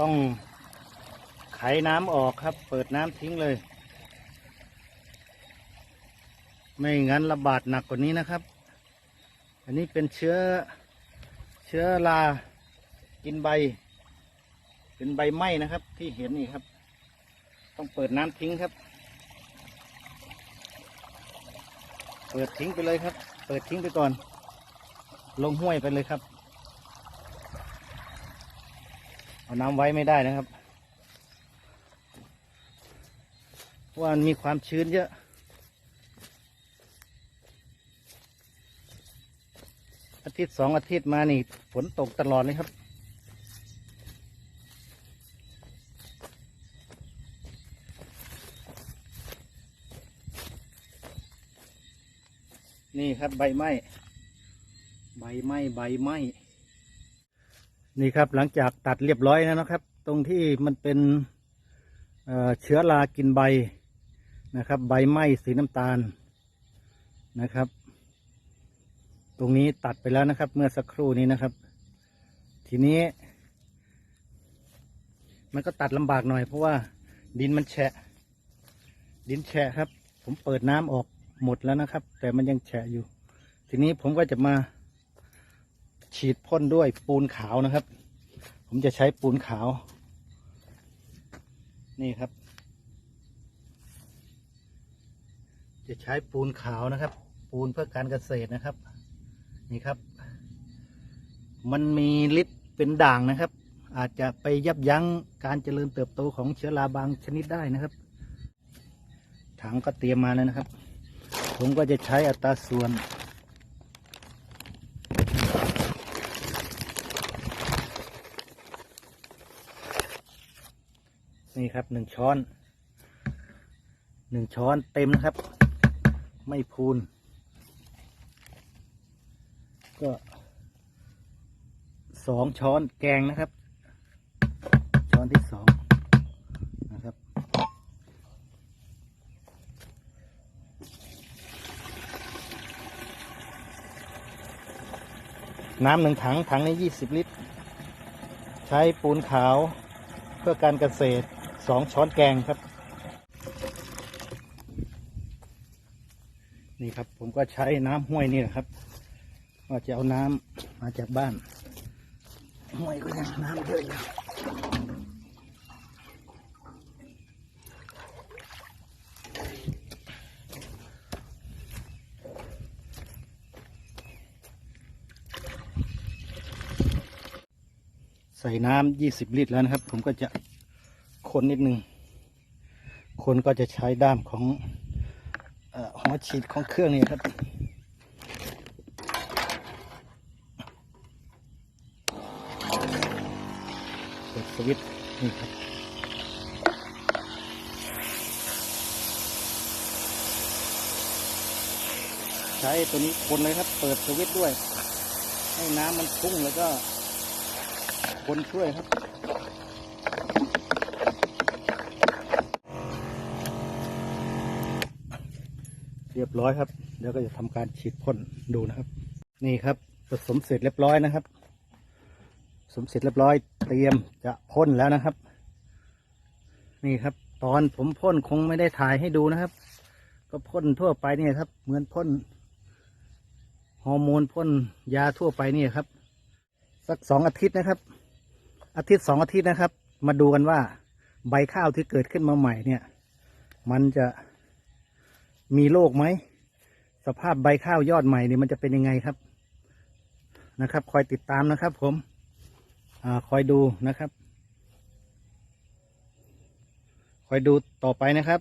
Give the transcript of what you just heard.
ต้องไขน้ำออกครับ เปิดน้ำทิ้งเลย ไม่งั้นระบาดหนักกว่านี้นะครับ อันนี้เป็นเชื้อเชื้อรากินใบ เป็นใบไหม้นะครับ ที่เห็นนี่ครับ ต้องเปิดน้ำทิ้งครับ เปิดทิ้งไปเลยครับ เปิดทิ้งไปก่อน ลงห้วยไปเลยครับ เอาน้ำไว้ไม่ได้นะครับเพราะว่ามันมีความชื้นเยอะอาทิตย์สองอาทิตย์มานี่ฝนตกตลอดเลยครับ นี่ครับใบไม้ ใบไม้ ใบไม้ นี่ครับหลังจากตัดเรียบร้อยแล้วนะครับ ตรงที่มันเป็นเเชื้อรากินใบนะครับ ใบไหม้สีน้ำตาลนะครับ ตรงนี้ตัดไปแล้วนะครับ เมื่อสักครู่นี้นะครับ ทีนี้ มันก็ตัดลำบากหน่อย เพราะว่าดินมันแฉะ ดินแฉะครับ ผมเปิดน้ำออกหมดแล้วนะครับ แต่มันยังแฉะอยู่ ทีนี้ผมก็จะมา ฉีดพ่นด้วยปูนขาวนะครับ ผมจะใช้ปูนขาว นี่ครับ จะใช้ปูนขาวนะครับ ปูนเพื่อการเกษตรนะครับ นี่ครับ มันมีฤทธิ์เป็นด่างนะครับ อาจจะไปยับยั้งการเจริญเติบโตของเชื้อราบางชนิดได้นะครับ ถังก็เตรียมมาแล้วนะครับ ผมก็จะใช้อัตราส่วน นี่ครับหนึ่งช้อนหนึ่งช้อนเต็มนะครับ ไม่พูน ก็สองช้อนแกงนะครับ ช้อนที่สองนะครับ น้ำหนึ่งถังถังนี้ยี่สิบลิตร ใช้ปูนขาวเพื่อการเกษตร สองช้อนแกงครับ นี่ครับผมก็ใช้น้ำห้วยนี่แหละครับว่าจะเอาน้ำมาจากบ้านห้วยก็ยังน้ำเยอะอยู่ใส่น้ำยี่สิบลิตรแล้วนะครับ ผมก็จะ คนนิดนึง คนก็จะใช้ด้ามของเออหัวฉีดของเครื่องนี่ครับเปิดสวิตช์นี่ครับใช้ตัวนี้คนเลยครับ เปิดสวิตช์ด้วย ให้น้ำมันพุ่งแล้วก็คนช่วยครับ เรียบร้อยครับเดี๋ยวก็จะทำการฉีดพ่นดูนะครับ นี่ครับผสมเสร็จเรียบร้อยนะครับผสมเสร็จเรียบร้อย เตรียมจะพ่นแล้วนะครับ นี่ครับ ตอนผมพ่นคงไม่ได้ถ่ายให้ดูนะครับ ก็พ่นทั่วไปเนี่ยครับ เหมือนพ่นฮอร์โมนพ่นยาทั่วไปนี่ครับ สักสองอาทิตย์นะครับ อาทิตย์สองอาทิตย์นะครับ มาดูกันว่า ใบข้าวที่เกิดขึ้นมาใหม่เนี่ย มันจะ มีโรคไหม สภาพใบข้าวยอดใหม่เนี่ยมันจะเป็นยังไงครับนะครับ คอยติดตามนะครับ ผมอ่าคอยดูนะครับ คอยดูต่อไปนะครับ